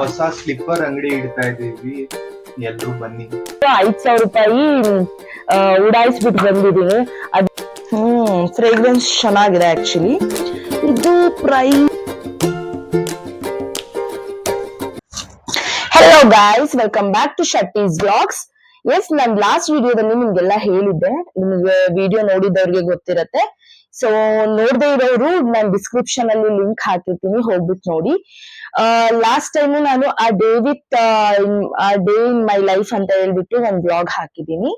ಹೊಸ ಸ್ಲಿಪ್ಪರ್ ಅಂಗಡಿ ಇಡ್ತಾ ಇದೀವಿ ಎಲ್ರು ಬನ್ನಿ. ಐದ್ ಸಾವಿರ ರೂಪಾಯಿ ಉಡಾಯಿಸ್ಬಿಟ್ಟು ಬಂದಿದ್ದೀನಿ. ಅದು ಹ್ಮ್ ಫ್ರೇಗ್ರೆನ್ಸ್ ಚೆನ್ನಾಗಿದೆ ಆಕ್ಚುಲಿ ಇದು ಪ್ರೈ hello guys welcome back to Shetty's vlogs yes non last ವಿಡಿಯೋದಲ್ಲಿ ನಿಮ್ಗೆಲ್ಲ ಹೇಳಿದ್ದೆ. ನಿಮ್ಗೆ ವಿಡಿಯೋ ನೋಡಿದವ್ರಿಗೆ ಗೊತ್ತಿರತ್ತೆ. ಸೊ ನೋಡದೇ ಇರೋರು ನಾನು ಡಿಸ್ಕ್ರಿಪ್ಷನ್ ಅಲ್ಲಿ ಲಿಂಕ್ ಹಾಕಿರ್ತೀನಿ ಹೋಗ್ಬಿಟ್ಟು ನೋಡಿ. ಲಾಸ್ಟ್ ಟೈಮ್ ನಾನು a day with a day in my life ಅಂತ ಹೇಳ್ಬಿಟ್ಟು ಒಂದು ಬ್ಲಾಗ್ ಹಾಕಿದ್ದೀನಿ.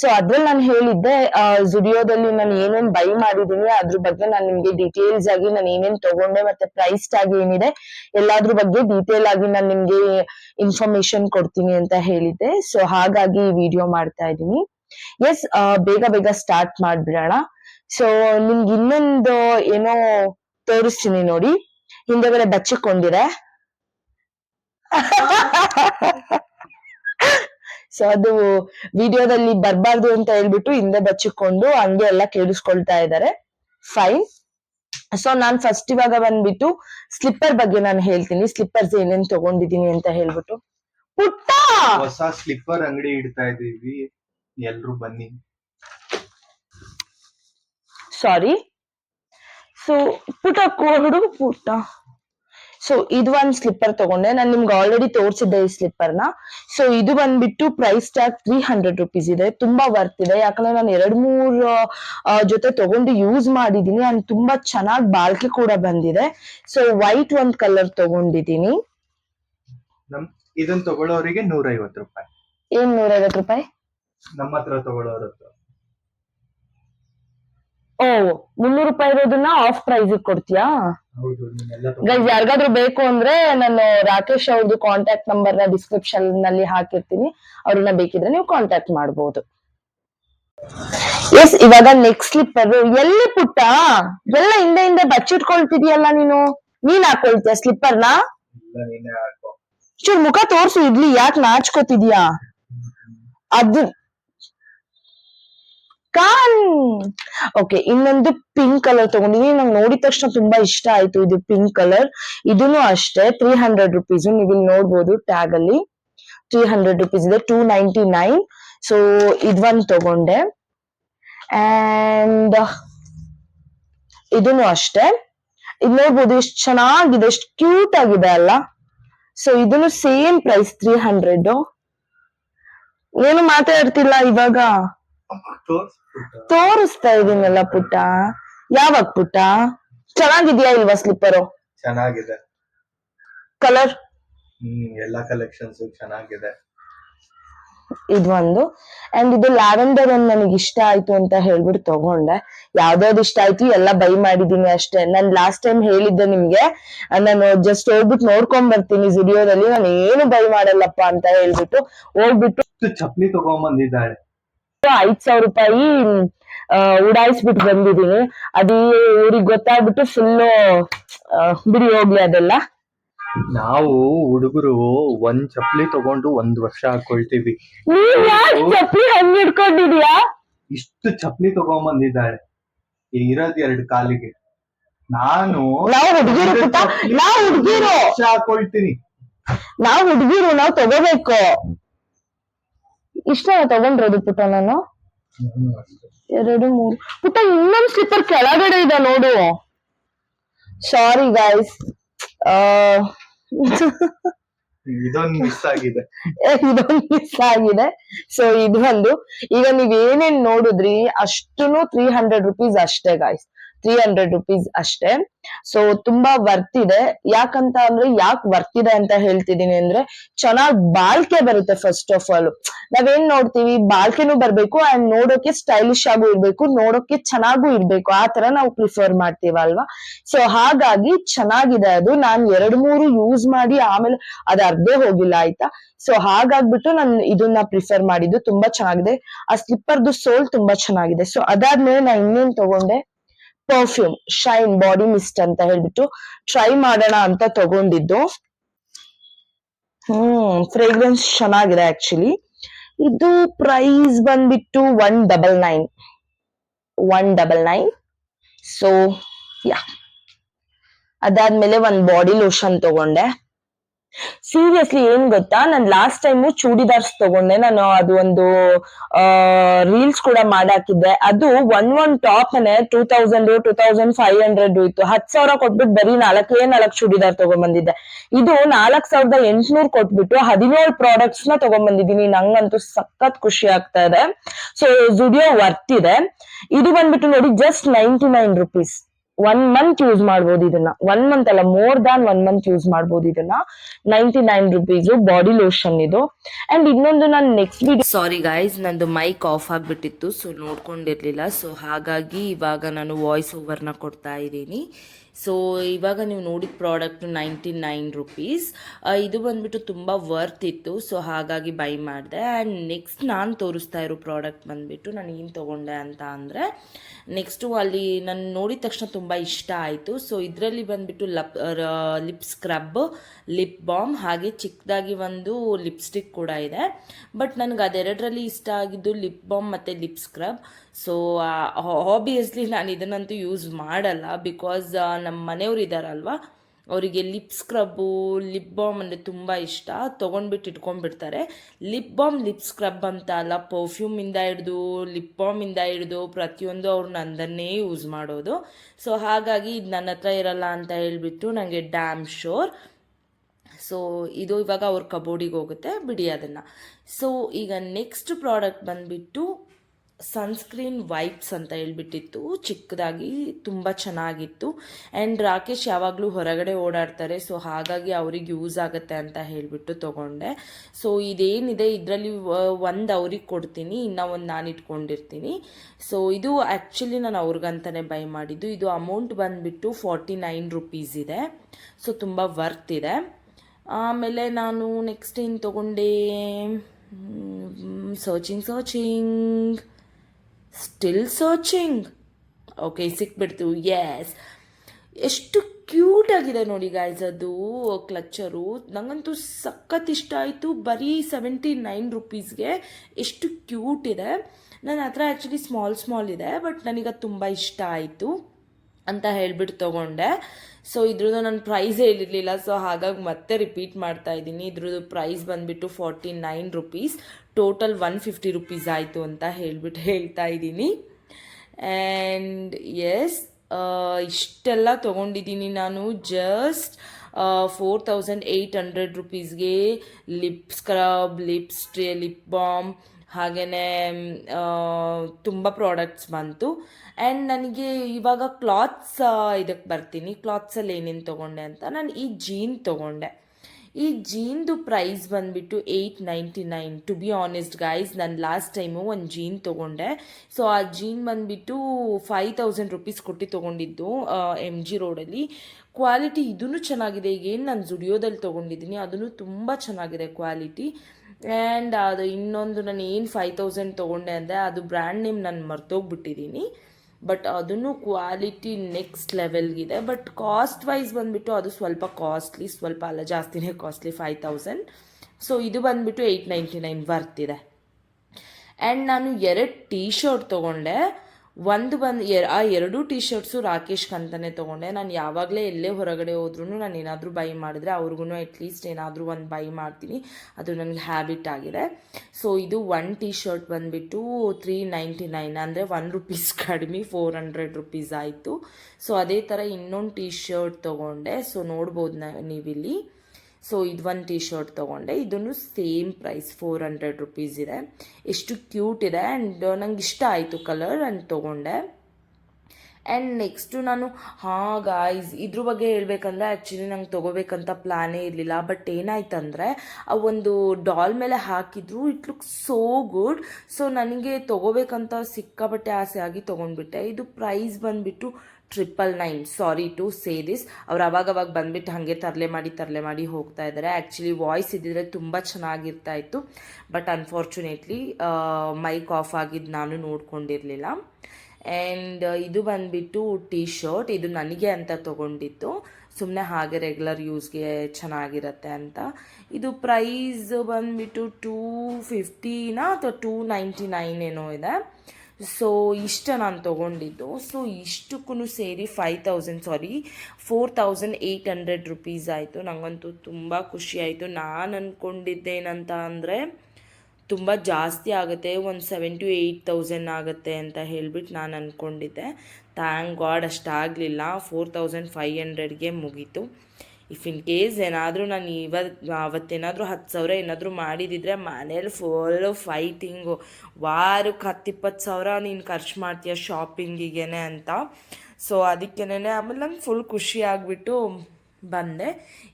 ಸೊ ಅದ್ರಲ್ಲಿ ನಾನು ಹೇಳಿದ್ದೆ ಜುಡಿಯೋದಲ್ಲಿ ನಾನು ಏನೇನ್ ಬೈ ಮಾಡಿದೀನಿ, ಅದ್ರ ಬಗ್ಗೆ ನಾನು ನಿಮ್ಗೆ ಡೀಟೇಲ್ಸ್ ಆಗಿ ನಾನು ಏನೇನ್ ತಗೊಂಡೆ ಮತ್ತೆ ಪ್ರೈಸ್ ಆಗಿ ಏನಿದೆ, ಎಲ್ಲಾದ್ರ ಬಗ್ಗೆ ಡೀಟೇಲ್ ಆಗಿ ನಾನು ನಿಮ್ಗೆ ಇನ್ಫಾರ್ಮೇಶನ್ ಕೊಡ್ತೀನಿ ಅಂತ ಹೇಳಿದ್ದೆ. ಸೊ ಹಾಗಾಗಿ ವಿಡಿಯೋ ಮಾಡ್ತಾ ಇದ್ದೀನಿ. ಎಸ್ ಬೇಗ ಬೇಗ ಸ್ಟಾರ್ಟ್ ಮಾಡ್ಬಿಡೋಣ. ಸೊ ನಿಮ್ಗೆ ಇನ್ನೊಂದು, ಏನೋ ತೋರಿಸ್ತೀನಿ ನೋಡಿ. ಹಿಂದೆಗಡೆ ಬಚ್ಚಿಕೊಂಡಿದೆ. ಸೊ ಅದು ವಿಡಿಯೋದಲ್ಲಿ ಬರ್ಬಾರ್ದು ಅಂತ ಹೇಳ್ಬಿಟ್ಟು ಹಿಂದೆ ಬಚ್ಚಿಕೊಂಡು ಹಂಗೆ ಎಲ್ಲ ಕೇಳಿಸ್ಕೊಳ್ತಾ ಇದ್ದಾರೆ. ಫೈನ್ ಸೊ ನಾನ್ ಫಸ್ಟ್ ಇವಾಗ ಬಂದ್ಬಿಟ್ಟು ಸ್ಲಿಪ್ಪರ್ ಬಗ್ಗೆ ನಾನು ಹೇಳ್ತೀನಿ. ಸ್ಲಿಪ್ಪರ್ಸ್ ಏನೇನ್ ತಗೊಂಡಿದೀನಿ ಅಂತ ಹೇಳ್ಬಿಟ್ಟು. ಪುಟ್ಟ! ಹೊಸ ಸ್ಲಿಪ್ಪರ್ ಅಂಗಡಿ ಇಡ್ತಾ ಇದೀವಿ. ಎಲ್ರು ಬನ್ನಿ. ಸಾರಿ ಸೊ ಪುಟ ಕೊಡು ಪುಟ ಸೊ ಇದು ಒಂದ್ ಸ್ಲಿಪ್ಪರ್ ತಗೊಂಡೆ. ನಾನು ನಿಮ್ಗೆ ಆಲ್ರೆಡಿ ತೋರಿಸಿದ್ದೆ ಈ ಸ್ಲಿಪ್ಪರ್ನ. ಸೊ ಇದು ಬಂದ್ಬಿಟ್ಟು price tag three hundred rupees ಇದೆ. ತುಂಬಾ ವರ್ತ್ ಇದೆ. ಯಾಕಂದ್ರೆ ನಾನು ಎರಡ್ ಮೂರ್ ಜೊತೆ ತಗೊಂಡು ಯೂಸ್ ಮಾಡಿದೀನಿ. ಅಂಡ್ ತುಂಬಾ ಚೆನ್ನಾಗಿ ಬಾಳ್ಕೆ ಕೂಡ ಬಂದಿದೆ. ಸೊ ವೈಟ್ ಒಂದ್ ಕಲರ್ ತಗೊಂಡಿದೀನಿ. ನಮ್ ಇದನ್ ತಗೊಳ್ಳೋರಿಗೆ ನೂರ ಐವತ್ತು ರೂಪಾಯಿ. ಏನ್ ನೂರೈವತ್ತು ರೂಪಾಯಿ? ನಮ್ಮ ಹತ್ರ ತಗೊಳ್ಳೋರ ಹತ್ರ ಓ ಮುನ್ನೂರು ರೂಪಾಯಿ ಇರೋದನ್ನ ಆಫ್ ಪ್ರೈಸ್ ಕೊಡ್ತೀಯಾ? ಗೈಸ್ ಯಾರಿಗಾದ್ರೂ ಬೇಕು ಅಂದ್ರೆ ನಾನು ರಾಕೇಶ್ ಅವ್ರದ್ದು ಕಾಂಟ್ಯಾಕ್ಟ್ ನಂಬರ್ನ ಡಿಸ್ಕ್ರಿಪ್ಷನ್ನಲ್ಲಿ ಹಾಕಿರ್ತೀನಿ. ಅವ್ರನ್ನ ಬೇಕಿದ್ರೆ ನೀವು ಕಾಂಟ್ಯಾಕ್ಟ್ ಮಾಡಬಹುದು ಎಸ್ ಇವಾಗ ನೆಕ್ಸ್ಟ್ ಸ್ಲಿಪ್ಪರ್ ಎಲ್ಲಿ ಪುಟ್ಟ? ಎಲ್ಲ ಹಿಂದೆ ಹಿಂದೆ ಬಚ್ಚಿಟ್ಕೊಳ್ತಿದ್ಯಲ್ಲ ನೀನು? ನೀನ್ ಹಾಕೊಳ್ತೀಯ ಸ್ಲಿಪ್ಪರ್ನ? ಎಲ್ಲ ನೀನೇ ಹಾಕೋ. ಚೂರ್ ಮುಖ ತೋರ್ಸು ಇಡ್ಲಿ ಯಾಕೆ ನಾಚ್ಕೋತಿದ್ಯಾ? ಅದು ಕಾನ್! ಓಕೆ ಇನ್ನೊಂದು ಪಿಂಕ್ ಕಲರ್ ತಗೊಂಡಿದೀನಿ ನಂಗೆ ನೋಡಿದ ತಕ್ಷಣ ತುಂಬಾ ಇಷ್ಟ ಆಯ್ತು ಇದು ಪಿಂಕ್ ಕಲರ್ ಇದನ್ನು ಅಷ್ಟೇ ತ್ರೀ ಹಂಡ್ರೆಡ್ ರುಪೀಸ್ ನೀವು ನೋಡ್ಬೋದು ಟ್ಯಾಗ್ ಅಲ್ಲಿ. ತ್ರೀ ಹಂಡ್ರೆಡ್ ರುಪೀಸ್ ಇದೆ ಟೂ ನೈಂಟಿ ನೈನ್ ಸೊ ಇದೊಂದು ತಗೊಂಡೆ. ಅಂಡ್ ಇದನ್ನು ಅಷ್ಟೇ. ಇದು ನೋಡ್ಬೋದು ಎಷ್ಟು ಚೆನ್ನಾಗಿದೆ, ಎಷ್ಟು ಕ್ಯೂಟ್ ಆಗಿದೆ ಅಲ್ಲ. ಸೊ ಇದನ್ನು ಸೇಮ್ ಪ್ರೈಸ್ ತ್ರೀ ಹಂಡ್ರೆಡ್ ಏನು ಮಾತಾಡ್ತಿಲ್ಲ ಇವಾಗ. ತೋರಿಸ್ತಾ ಇದೀನಲ್ಲ ಪುಟ್ಟ? ಯಾವಾಗ ಪುಟ್ಟ? ಚೆನ್ನಾಗಿದ್ಯಾ ಇಲ್ವಾ ಸ್ಲಿಪ್ಪರು ಚೆನ್ನಾಗಿದೆ. ಕಲರ್ ಹ್ಮ್ ಎಲ್ಲಾ ಕಲೆಕ್ಷನ್ಸ್ ಚೆನ್ನಾಗಿದೆ. ಇದೊಂದು ಒಂದು. ಅಂಡ್ ಇದು ಲ್ಯಾವೆಂಡರ್ ಒಂದ್ ನನಗೆ ಇಷ್ಟ ಆಯ್ತು ಅಂತ ಹೇಳ್ಬಿಟ್ಟು ತಗೊಂಡೆ. ಯಾವ್ದಾವ್ದು ಇಷ್ಟ ಆಯ್ತು ಎಲ್ಲ ಬೈ ಮಾಡಿದೀನಿ ಅಷ್ಟೇ. ನಾನು ಲಾಸ್ಟ್ ಟೈಮ್ ಹೇಳಿದ್ದೆ ನಿಮ್ಗೆ ನಾನು ಜಸ್ಟ್ ಹೋಗ್ಬಿಟ್ಟು ನೋಡ್ಕೊಂಡ್ ಬರ್ತೀನಿ ಜುಡಿಯೋದಲ್ಲಿ ನಾನು ಏನು ಬೈ ಮಾಡಲ್ಲಪ್ಪ ಅಂತ ಹೇಳ್ಬಿಟ್ಟು ಹೋಗ್ಬಿಟ್ಟು ಚಪ್ಲಿ ತಗೊಂಡ್ ತಗೊಂಬಂದಿದ್ದಾಳೆ. ಐದ್ ಸಾವಿರ ರೂಪಾಯಿ ಉಡಾಯಿಸ್ಬಿಟ್ಟು ಬಂದಿದೀನಿ ಅದು ಇವ್ರಿಗೆ ಗೊತ್ತಾಗ್ಬಿಟ್ಟು ಫುಲ್ ಬಿಡಿ ಹೋಗ್ಲಿ ಅದೆಲ್ಲ. ನಾವು ಹುಡುಗರು ಒಂದ್ ಚಪ್ಪಲಿ ತಗೊಂಡು ಒಂದ್ ವರ್ಷ ಹಾಕೊಳ್ತೀವಿ ನೀವ್ ಯಾಕೆ ಚಪ್ಪಲಿ ಹಂಗ್ ಹಿಡ್ಕೊಂಡಿದ್ಯಾ? ಇಷ್ಟು ಚಪ್ಪಲಿ ತಗೊಂಬಂದಿದ್ದಾಳೆ ಇರೋದ್ ಎರಡ್ ಕಾಲಿಗೆ. ನಾನು ನಾವು ಹುಡುಗಿರು ಪುಟ್ಟ ನಾವ್ ಹುಡುಗಿರು. ವರ್ಷ ಹಾಕೊಳ್ತೀನಿ ನಾವ್ ಹುಡುಗಿರು ನಾವ್ ತಗೋಬೇಕು. ಇಷ್ಟ ತಗೊಂಡಿರೋದು ಪುಟ ನಾನು ಎರಡು ಮೂರು. ಪುಟ್ಟ ಇನ್ನೊಂದ್ ಸ್ಲಿಪ್ಪರ್ ಕೆಳಗಡೆ ಇದೆ ನೋಡು. ಸಾರಿ ಗಾಯ್ಸ್ ಇದೊಂದ್ ಮಿಸ್ ಆಗಿದೆ. ಇದೊಂದು ಮಿಸ್ ಆಗಿದೆ. ಸೊ ಇದು ಒಂದು. ಈಗ ನೀವ್ ಏನೇನ್ ನೋಡಿದ್ರಿ ಅಷ್ಟುನು ತ್ರೀ ಹಂಡ್ರೆಡ್ ರುಪೀಸ್ ಅಷ್ಟೇ ಗಾಯ್ಸ್ ತ್ರೀ ಹಂಡ್ರೆಡ್ ರುಪೀಸ್ ಅಷ್ಟೇ. ಸೊ ತುಂಬಾ ವರ್ತ್ ಇದೆ. ಯಾಕಂತ ಅಂದ್ರೆ, ಯಾಕೆ ವರ್ತ್ ಇದೆ ಅಂತ ಹೇಳ್ತಿದೀನಿ ಅಂದ್ರೆ, ಚೆನ್ನಾಗ್ ಬಾಳ್ಕೆ ಬರುತ್ತೆ ಫಸ್ಟ್ ಆಫ್ ಆಲ್ ನಾವೇನ್ ನೋಡ್ತೀವಿ? ಬಾಳ್ಕೆನೂ ಬರ್ಬೇಕು ಅಂಡ್ ನೋಡೋಕೆ ಸ್ಟೈಲಿಶ್ ಆಗು ಇರ್ಬೇಕು, ನೋಡೋಕೆ ಚೆನ್ನಾಗೂ ಇರ್ಬೇಕು. ಆ ತರ ನಾವು ಪ್ರಿಫರ್ ಮಾಡ್ತೀವಲ್ವಾ ಸೊ ಹಾಗಾಗಿ ಚೆನ್ನಾಗಿದೆ ಅದು. ನಾನ್ ಎರಡ್ ಮೂರು ಯೂಸ್ ಮಾಡಿ ಆಮೇಲೆ ಅದ್ ಅರ್ಧೇ ಹೋಗಿಲ್ಲ, ಆಯ್ತಾ? ಸೊ ಹಾಗಾಗ್ಬಿಟ್ಟು ನಾನು ಇದನ್ನ ಪ್ರಿಫರ್ ಮಾಡಿದ್ದು ತುಂಬಾ ಚೆನ್ನಾಗಿದೆ. ಆ ಸ್ಲಿಪ್ಪರ್ದು ಸೋಲ್ ತುಂಬಾ ಚೆನ್ನಾಗಿದೆ. ಸೊ ಅದಾದ್ಮೇಲೆ ನಾ ಇನ್ನೇನ್ ತಗೊಂಡೆ? ಪರ್ಫ್ಯೂಮ್ ಶೈನ್ ಬಾಡಿ ಮಿಸ್ಟ್ ಅಂತ ಹೇಳ್ಬಿಟ್ಟು ಟ್ರೈ ಮಾಡೋಣ ಅಂತ ತಗೊಂಡಿದ್ದು. ಹ್ಮ್ ಫ್ರೇಗ್ರೆನ್ಸ್ ಚೆನ್ನಾಗಿದೆ ಆಕ್ಚುಲಿ ಇದು ಪ್ರೈಸ್ ಬಂದ್ಬಿಟ್ಟು one double nine one double nine so yeah ಅದಾದ್ಮೇಲೆ ಒಂದ್ ಬಾಡಿ ಲೋಷನ್ ತಗೊಂಡೆ. ಸೀರಿಯಸ್ಲಿ ಏನ್ ಗೊತ್ತಾ? ನಾನ್ ಲಾಸ್ಟ್ ಟೈಮ್ ಚೂಡಿದಾರ್ಸ್ ತಗೊಂಡೆ. ನಾನು ಅದು ಒಂದು ರೀಲ್ಸ್ ಕೂಡ ಮಾಡಾಕಿದ್ದೆ. ಅದು ಒನ್ ಒನ್ ಟಾಪ್ ನೆ two thousand two thousand five hundred ಇತ್ತು. ಹತ್ ಸಾವಿರ ಕೊಟ್ಬಿಟ್ಟು ಬರೀ ನಾಲ್ಕೇ ನಾಲ್ಕು ಚೂಡಿದಾರ್ ತಗೊಂಡ್ ಬಂದಿದ್ದೆ ಇದು ನಾಲ್ಕ್ ಸಾವಿರದ ಎಂಟ್ನೂರ್ ಕೊಟ್ಬಿಟ್ಟು ಹದಿನೇಳು ಪ್ರಾಡಕ್ಟ್ಸ್ನ ತಗೊಂಡ್ ಬಂದಿದ್ದೀನಿ ನಂಗಂತೂ ಸಖತ್ ಖುಷಿ ಆಗ್ತಾ ಇದೆ. ಸೊ ಜುಡಿಯೋ ವರ್ತ್ ಇದೆ. ಇದು ಬಂದ್ಬಿಟ್ಟು ನೋಡಿ just ninety nine rupees one month use ಮಾಡ್ಬೋದು ಇದನ್ನ. ಒನ್ ಮಂತ್ ಅಲ್ಲ more than one month use ಮಾಡ್ಬೋದು ಇದನ್ನ. Ninety nine rupees body lotion ಇದು. ಅಂಡ್ ಇನ್ನೊಂದು ನಾನು ನೆಕ್ಸ್ಟ್ ವಿಡಿಯೋ ಸಾರಿ ಗಾಯ್ಸ್ ನಂದು ಮೈಕ್ ಆಫ್ ಆಗಿಬಿಟ್ಟಿತ್ತು ಸೊ ನೋಡ್ಕೊಂಡಿರ್ಲಿಲ್ಲ. ಸೊ ಹಾಗಾಗಿ ಇವಾಗ ನಾನು ವಾಯ್ಸ್ ಓವರ್ನ ಕೊಡ್ತಾ ಇದ್ದೀನಿ. ಸೊ ಇವಾಗ ನೀವು ನೋಡಿದ ಪ್ರಾಡಕ್ಟ್ ನೈಂಟಿ ನೈನ್ ರುಪೀಸ್ ಇದು ಬಂದ್ಬಿಟ್ಟು ತುಂಬ ವರ್ತ್ ಇತ್ತು. ಸೊ ಹಾಗಾಗಿ ಬೈ ಮಾಡಿದೆ. ಆ್ಯಂಡ್ ನೆಕ್ಸ್ಟ್ ನಾನು ತೋರಿಸ್ತಾ ಇರೋ ಪ್ರಾಡಕ್ಟ್ ಬಂದುಬಿಟ್ಟು ನಾನು ಏನು ತೊಗೊಂಡೆ ಅಂತ ಅಂದರೆ ನೆಕ್ಸ್ಟು ಅಲ್ಲಿ ನಾನು ನೋಡಿದ ತಕ್ಷಣ ತುಂಬ ಇಷ್ಟ ಆಯಿತು. ಸೊ ಇದರಲ್ಲಿ ಬಂದುಬಿಟ್ಟು ಲಪ್ ಲಿಪ್ ಸ್ಕ್ರಬ್ ಲಿಪ್ ಬಾಮ್ ಹಾಗೆ ಚಿಕ್ಕದಾಗಿ ಒಂದು ಲಿಪ್ಸ್ಟಿಕ್ ಕೂಡ ಇದೆ. ಬಟ್ ನನಗೆ ಅದೆರಡರಲ್ಲಿ ಇಷ್ಟ ಆಗಿದ್ದು ಲಿಪ್ ಬಾಮ್ ಮತ್ತು ಲಿಪ್ ಸ್ಕ್ರಬ್ ಸೊ ಆಬ್ವಿಯಸ್ಲಿ ನಾನು ಇದನ್ನಂತೂ ಯೂಸ್ ಮಾಡಲ್ಲ ಬಿಕಾಸ್ ನಮ್ಮ ಮನೆಯವ್ರು ಇದ್ದಾರಲ್ವ ಅವರಿಗೆ ಲಿಪ್ ಸ್ಕ್ರಬ್ಬು ಲಿಪ್ ಬಾಮ್ ಅಂದರೆ ತುಂಬ ಇಷ್ಟ, ತೊಗೊಂಡ್ಬಿಟ್ಟು ಇಟ್ಕೊಂಡ್ಬಿಡ್ತಾರೆ. ಲಿಪ್ ಬಾಮ್ ಲಿಪ್ ಸ್ಕ್ರಬ್ ಅಂತ ಅಲ್ಲ ಪರ್ಫ್ಯೂಮಿಂದ ಹಿಡ್ದು ಲಿಪ್ ಬಾಮಿಂದ ಹಿಡ್ದು ಪ್ರತಿಯೊಂದು ಅವ್ರು ನಂದನ್ನೇ ಯೂಸ್ ಮಾಡೋದು. ಸೊ ಹಾಗಾಗಿ ಇದು ನನ್ನ ಹತ್ರ ಇರಲ್ಲ ಅಂತ ಹೇಳಿಬಿಟ್ಟು ನನಗೆ ಡ್ಯಾಮ್ ಶೋರ್ ಸೊ ಇದು ಇವಾಗ ಅವ್ರ ಕಬೋರ್ಡಿಗೆ ಹೋಗುತ್ತೆ, ಬಿಡಿ ಅದನ್ನು. ಸೊ ಈಗ ನೆಕ್ಸ್ಟ್ ಪ್ರಾಡಕ್ಟ್ ಬಂದುಬಿಟ್ಟು ಸನ್ಸ್ಕ್ರೀನ್ ವೈಪ್ಸ್ ಅಂತ ಹೇಳ್ಬಿಟ್ಟಿತ್ತು. ಚಿಕ್ಕದಾಗಿ ತುಂಬ ಚೆನ್ನಾಗಿತ್ತು. ಆ್ಯಂಡ್ ರಾಕೇಶ್ ಯಾವಾಗಲೂ ಹೊರಗಡೆ ಓಡಾಡ್ತಾರೆ ಸೊ ಹಾಗಾಗಿ ಅವ್ರಿಗೆ ಯೂಸ್ ಆಗುತ್ತೆ ಅಂತ ಹೇಳಿಬಿಟ್ಟು ತೊಗೊಂಡೆ. ಸೊ ಇದೇನಿದೆ, ಇದರಲ್ಲಿ ಒಂದು ಅವ್ರಿಗೆ ಕೊಡ್ತೀನಿ, ಇನ್ನೂ ಒಂದು ನಾನು ಇಟ್ಕೊಂಡಿರ್ತೀನಿ. ಸೊ ಇದು ಆ್ಯಕ್ಚುಲಿ ನಾನು ಅವ್ರಿಗಂತಲೇ ಬೈ ಮಾಡಿದ್ದು. ಇದು ಅಮೌಂಟ್ ಬಂದುಬಿಟ್ಟು ಫಾರ್ಟಿ ನೈನ್ ರುಪೀಸ್ ಇದೆ. ಸೊ ತುಂಬ ವರ್ತ್ ಇದೆ. ಆಮೇಲೆ ನಾನು ನೆಕ್ಸ್ಟ್ ಏನು ತೊಗೊಂಡೆ? Searching searching still searching okay ಸಿಕ್ಬಿಡ್ತು. Yes ಎಷ್ಟು ಕ್ಯೂಟ್ ಆಗಿದೆ ನೋಡಿ ಗಾಯ್ಸ್ ಅದು. ಕ್ಲಚ್ಚರು ನನಗಂತೂ ಸಖತ್ ಇಷ್ಟ ಆಯಿತು. ಬರೀ ಸೆವೆಂಟಿ ನೈನ್ ರುಪೀಸ್ಗೆ ಎಷ್ಟು ಕ್ಯೂಟ್ ಇದೆ. ನನ್ನ ಹತ್ರ ಆ್ಯಕ್ಚುಲಿ ಸ್ಮಾಲ್ ಸ್ಮಾಲ್ ಇದೆ ಬಟ್ ನನಗದು ತುಂಬ ಇಷ್ಟ ಆಯಿತು. ಅಂತ ಹೇಳ್ಬಿಟ್ಟು ತೊಗೊಂಡೆ. ಸೊ ಇದ್ರದ್ದು ನನ್ನ ಪ್ರೈಸ್ ಹೇಳಿರಲಿಲ್ಲ ಸೊ ಹಾಗಾಗಿ ಮತ್ತೆ ರಿಪೀಟ್ ಮಾಡ್ತಾ ಇದ್ದೀನಿ. ಇದ್ರದ್ದು ಪ್ರೈಸ್ ಬಂದುಬಿಟ್ಟು forty nine rupees total one fifty rupees ಆಯಿತು ಅಂತ ಹೇಳ್ಬಿಟ್ಟು ಹೇಳ್ತಾ ಇದ್ದೀನಿ. ಆ್ಯಂಡ್ ಎಸ್ ಇಷ್ಟೆಲ್ಲ ತೊಗೊಂಡಿದ್ದೀನಿ ನಾನು. Just four thousand eight hundred ರುಪೀಸ್ಗೆ lip scrub ಲಿಪ್ಸ್ಟ್ರಿ ಲಿಪ್ ಬಾಮ್ ಹಾಗೆಯೇ ತುಂಬ ಪ್ರಾಡಕ್ಟ್ಸ್ ಬಂತು. ಆ್ಯಂಡ್ ನನಗೆ ಇವಾಗ ಕ್ಲಾತ್ಸ್ ಇದಕ್ಕೆ ಬರ್ತೀನಿ. ಕ್ಲಾತ್ಸಲ್ಲಿ ಏನೇನು ತೊಗೊಂಡೆ ಅಂತ ನಾನು ಈ ಜೀನ್ ತೊಗೊಂಡೆ. ಈ ಜೀನ್ದು ಪ್ರೈಸ್ ಬಂದುಬಿಟ್ಟು eight ninety nine to be honest guys ನಾನು ಲಾಸ್ಟ್ ಟೈಮು ಒಂದು ಜೀನ್ ತೊಗೊಂಡೆ. ಸೊ ಆ ಜೀನ್ ಬಂದುಬಿಟ್ಟು ಫೈವ್ ತೌಸಂಡ್ ರುಪೀಸ್ ಕೊಟ್ಟು ತೊಗೊಂಡಿದ್ದು ಎಂ ಜಿ ರೋಡಲ್ಲಿ ಕ್ವಾಲಿಟಿ ಇದೂ ಚೆನ್ನಾಗಿದೆ. ಈಗ ಏನು ನಾನು ಜುಡಿಯೋದಲ್ಲಿ ತೊಗೊಂಡಿದ್ದೀನಿ ಅದೂ ತುಂಬ ಚೆನ್ನಾಗಿದೆ ಕ್ವಾಲಿಟಿ ಆ್ಯಂಡ್ ಅದು ಇನ್ನೊಂದು ನಾನು ಏನು ಫೈವ್ ತೌಸಂಡ್ ತೊಗೊಂಡೆ ಅಂದರೆ ಅದು ಬ್ರ್ಯಾಂಡ್ ನೇಮ್ ನಾನು ಮರ್ತೋಗ್ಬಿಟ್ಟಿದ್ದೀನಿ ಬಟ್ ಅದನ್ನು ಕ್ವಾಲಿಟಿ ನೆಕ್ಸ್ಟ್ ಲೆವೆಲ್ಗಿದೆ ಬಟ್ ಕಾಸ್ಟ್ ವೈಸ್ ಬಂದುಬಿಟ್ಟು ಅದು ಸ್ವಲ್ಪ ಕಾಸ್ಟ್ಲಿ ಸ್ವಲ್ಪ ಅಲ್ಲ, ಜಾಸ್ತಿನೇ ಕಾಸ್ಟ್ಲಿ ಫೈವ್ ತೌಸಂಡ್ ಸೊ ಇದು ಬಂದುಬಿಟ್ಟು ಏಯ್ಟ್ ನೈಂಟಿ ನೈನ್ ಬರ್ತಿದೆ ಆ್ಯಂಡ್ ನಾನು ಎರಡು ಟೀ ಶರ್ಟ್ ತೊಗೊಂಡೆ. ಒಂದು ಬಂದು ಆ ಎರಡೂ ಟಿ ಶರ್ಟ್ಸು ರಾಕೇಶ್ಗೆ ಅಂತಲೇ ತೊಗೊಂಡೆ. ನಾನು ಯಾವಾಗಲೇ ಎಲ್ಲೇ ಹೊರಗಡೆ ಹೋದ್ರೂ ನಾನು ಏನಾದರೂ ಬೈ ಮಾಡಿದ್ರೆ ಅವ್ರಿಗೂ ಅಟ್ಲೀಸ್ಟ್ ಏನಾದರೂ ಒಂದು ಬೈ ಮಾಡ್ತೀನಿ. ಅದು ನನಗೆ ಹ್ಯಾಬಿಟ್ ಆಗಿದೆ. ಸೊ ಇದು ಒನ್ ಟಿ ಶರ್ಟ್ ಬಂದುಬಿಟ್ಟು ತ್ರೀ ನೈಂಟಿ ನೈನ್ ಅಂದರೆ ಒನ್ ರುಪೀಸ್ ಕಡಿಮೆ ಫೋರ್ ಹಂಡ್ರೆಡ್ ರುಪೀಸ್ ಆಯಿತು. ಸೊ ಅದೇ ಥರ ಇನ್ನೊಂದು ಟೀ ಶರ್ಟ್ ತೊಗೊಂಡೆ. ಸೊ ನೋಡ್ಬೋದು ನೀವಿಲ್ಲಿ. ಸೊ ಇದು ಒಂದು ಟೀ ಶರ್ಟ್ ತೊಗೊಂಡೆ. ಇದನ್ನು same price four hundred rupees ಇದೆ. ಎಷ್ಟು ಕ್ಯೂಟ್ ಇದೆ ಆ್ಯಂಡ್ ನಂಗೆ ಇಷ್ಟ ಆಯಿತು ಕಲರ್ ಆ್ಯಂಡ್ ತೊಗೊಂಡೆ. ಆ್ಯಂಡ್ ನೆಕ್ಸ್ಟು ನಾನು, ಹಾ ಗಾಯ್ಸ್ ಇದ್ರ ಬಗ್ಗೆ ಹೇಳ್ಬೇಕಂದ್ರೆ ಆ್ಯಕ್ಚುಲಿ ನಂಗೆ ತೊಗೋಬೇಕಂತ ಪ್ಲ್ಯಾನೇ ಇರಲಿಲ್ಲ. ಬಟ್ ಏನಾಯ್ತಂದರೆ, ಆ ಒಂದು ಡಾಲ್ ಮೇಲೆ ಹಾಕಿದ್ರು it look so good so ನನಗೆ ತೊಗೋಬೇಕಂತ ಸಿಕ್ಕಾಪಟ್ಟೆ ಆಸೆ ಆಗಿ ತೊಗೊಂಡ್ಬಿಟ್ಟೆ. ಇದು ಪ್ರೈಸ್ ಬಂದುಬಿಟ್ಟು triple nine sorry to say this ಅವ್ರು ಅವಾಗ ಅವಾಗ ಬಂದ್ಬಿಟ್ಟು ಹಾಗೆ ತರಲೆ ಮಾಡಿ ತರಲೆ ಮಾಡಿ ಹೋಗ್ತಾ ಇದ್ದಾರೆ. ಆ್ಯಕ್ಚುಲಿ ವಾಯ್ಸ್ ಇದ್ದಿದ್ರೆ ತುಂಬ ಚೆನ್ನಾಗಿರ್ತಾ ಇತ್ತು. ಬಟ್ ಅನ್ಫಾರ್ಚುನೇಟ್ಲಿ ಮೈಕ್ ಆಫ್ ಆಗಿದ್ದು ನಾನು ನೋಡ್ಕೊಂಡಿರಲಿಲ್ಲ. ಆ್ಯಂಡ್ ಇದು ಬಂದುಬಿಟ್ಟು ಟೀ ಶರ್ಟ್ ಇದು ನನಗೆ ಅಂತ ತೊಗೊಂಡಿತ್ತು ಸುಮ್ಮನೆ ಹಾಗೆ ರೆಗ್ಯುಲರ್ ಯೂಸ್ಗೆ ಚೆನ್ನಾಗಿರತ್ತೆ ಅಂತ. ಇದು ಪ್ರೈಸ್ ಬಂದುಬಿಟ್ಟು ಟೂ ಫಿಫ್ಟಿನಾ ಅಥವಾ ಟೂ ನೈಂಟಿ ನೈನ್ ಏನೋ ಇದೆ. ಸೊ ಇಷ್ಟ ನಾನು ತೊಗೊಂಡಿದ್ದು. ಸೊ ಇಷ್ಟಕ್ಕೂ ಸೇರಿ five thousand sorry four thousand eight hundred rupees ಆಯಿತು. ನನಗಂತೂ ತುಂಬ ಖುಷಿ ಆಯಿತು. ನಾನು ಅಂದ್ಕೊಂಡಿದ್ದೇನಂತ ಅಂದರೆ, ತುಂಬ ಜಾಸ್ತಿ ಆಗುತ್ತೆ. ಒಂದು ಸೆವೆನ್ ಟು ಏಯ್ಟ್ ತೌಸಂಡ್ ಆಗುತ್ತೆ ಅಂತ ಹೇಳಿಬಿಟ್ಟು ನಾನು ಅಂದ್ಕೊಂಡಿದ್ದೆ ಥ್ಯಾಂಕ್ ಗಾಡ್ ಅಷ್ಟಾಗಲಿಲ್ಲ ಫೋರ್ ತೌಸಂಡ್ ಫೈವ್ ಹಂಡ್ರೆಡ್ಗೆ ಮುಗೀತು. ಇಫ್ ಇನ್ ಕೇಸ್ ಏನಾದರೂ ನಾನು ಇವತ್ತು ಅವತ್ತೇನಾದರೂ ಹತ್ತು ಸಾವಿರ ಏನಾದರೂ ಮಾಡಿದಿದ್ರೆ ಮನೇಲಿ ಫುಲ್ಲು ಫೈಟಿಂಗು ವಾರಕ್ಕೆ ಹತ್ತು ಇಪ್ಪತ್ತು ಸಾವಿರ ನೀನು ಖರ್ಚು ಮಾಡ್ತೀಯ ಶಾಪಿಂಗಿಗೆ ಅಂತ. ಸೊ ಅದಕ್ಕೇನೆ ಆಮೇಲೆ ನಂಗೆ ಫುಲ್ ಖುಷಿ ಆಗಿಬಿಟ್ಟು ಬಂದೆ.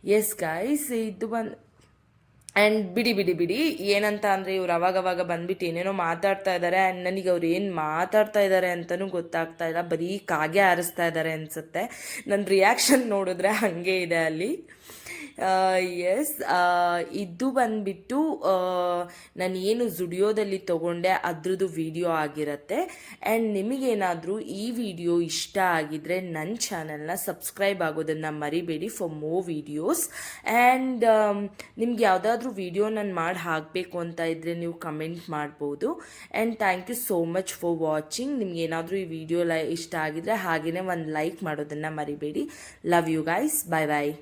ಎಸ್ ಗೈಸ್ ಇದು ಬಂದು ಆ್ಯಂಡ್ ಬಿಡಿ ಬಿಡಿ ಬಿಡಿ, ಏನಂತ ಅಂದರೆ ಇವ್ರು ಅವಾಗವಾಗ ಬಂದ್ಬಿಟ್ಟು ಏನೇನೋ ಮಾತಾಡ್ತಾ ಇದ್ದಾರೆ ಆ್ಯಂಡ್ ನನಗೆ ಅವ್ರು ಏನು ಮಾತಾಡ್ತಾ ಇದ್ದಾರೆ ಅಂತಲೂ ಗೊತ್ತಾಗ್ತಾ ಇಲ್ಲ. ಬರೀ ಕಾಗೆ ಆರಿಸ್ತಾ ಇದ್ದಾರೆ ಅನಿಸುತ್ತೆ. ನನ್ನ ರಿಯಾಕ್ಷನ್ ನೋಡಿದ್ರೆ ಹಾಗೆ ಇದೆ ಅಲ್ಲಿ. ಎಸ್ ಇದು ಬಂದ್ಬಿಟ್ಟು ನಾನು ಏನು ಜುಡಿಯೋದಲ್ಲಿ ತಗೊಂಡೆ, ಅದ್ರದ್ದು ವಿಡಿಯೋ ಆಗಿರುತ್ತೆ. ಆ್ಯಂಡ್ ನಿಮಗೇನಾದರೂ ಈ ವಿಡಿಯೋ ಇಷ್ಟ ಆಗಿದ್ರೆ ನನ್ನ ಚಾನಲ್ನ ಸಬ್ಸ್ಕ್ರೈಬ್ ಆಗೋದನ್ನು ಮರಿಬೇಡಿ ಫಾರ್ ಮೋ ವಿಡಿಯೋಸ್ ಆ್ಯಂಡ್ ನಿಮ್ಗೆ ಯಾವುದಾದ್ರೂ ವಿಡಿಯೋ ನಾನು ಮಾಡಿ ಹಾಕಬೇಕು ಅಂತ ಇದ್ದರೆ ನೀವು ಕಮೆಂಟ್ ಮಾಡ್ಬೋದು. And thank you so much for watching ನಿಮ್ಗೆ ಏನಾದರೂ ಈ ವಿಡಿಯೋ ಲೈ ಇಷ್ಟ ಆಗಿದ್ರೆ ಹಾಗೆಯೇ ಒಂದು ಲೈಕ್ ಮಾಡೋದನ್ನು ಮರಿಬೇಡಿ. Love you guys bye bye